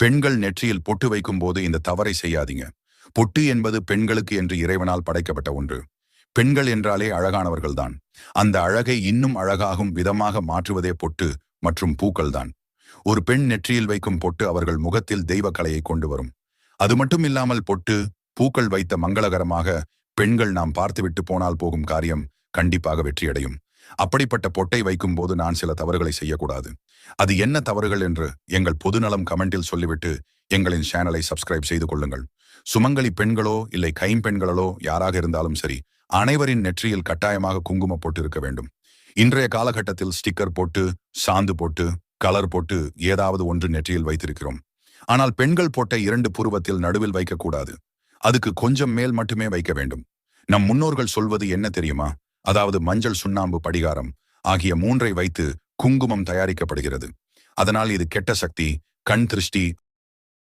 பெண்கள் நெற்றியில் பொட்டு வைக்கும் போது இந்த தவறை செய்யாதீங்க. பொட்டு என்பது பெண்களுக்கு என்று இறைவனால் படைக்கப்பட்ட ஒன்று. பெண்கள் என்றாலே அழகானவர்கள்தான். அந்த அழகை இன்னும் அழகாகும் விதமாக மாற்றுவதே பொட்டு மற்றும் பூக்கள்தான். ஒரு பெண் நெற்றியில் வைக்கும் பொட்டு அவர்கள் முகத்தில் தெய்வ கலையை கொண்டு வரும். அது மட்டும் இல்லாமல் பொட்டு பூக்கள் வைத்த மங்களகரமாக பெண்கள் நாம் பார்த்துவிட்டு போனால் போகும் காரியம் கண்டிப்பாக வெற்றியடையும். அப்படிப்பட்ட பொட்டை வைக்கும் போது நான் சில தவறுகளை செய்யக்கூடாது. அது என்ன தவறுகள் என்று எங்கள் பொதுநலம் கமெண்டில் சொல்லிவிட்டு எங்களின் சேனலை சப்ஸ்கிரைப் செய்து கொள்ளுங்கள். சுமங்கலி பெண்களோ இல்லை கைம்பெண்களோ யாராக இருந்தாலும் சரி அனைவரின் நெற்றியில் கட்டாயமாக குங்குமம் போட்டு இருக்க வேண்டும். இன்றைய காலகட்டத்தில் ஸ்டிக்கர் போட்டு சாந்து போட்டு கலர் போட்டு ஏதாவது ஒன்று நெற்றியில் வைத்திருக்கிறோம். ஆனால் பெண்கள் போட்ட இரண்டு புருவத்தில் நடுவில் வைக்கக்கூடாது. அதுக்கு கொஞ்சம் மேல் மட்டுமே வைக்க வேண்டும். நம் முன்னோர்கள் சொல்வது என்ன தெரியுமா? அதாவது மஞ்சள் சுண்ணாம்பு படிகாரம் ஆகிய மூன்றை வைத்து குங்குமம் தயாரிக்கப்படுகிறது. அதனால் இது கெட்ட சக்தி கண் திருஷ்டி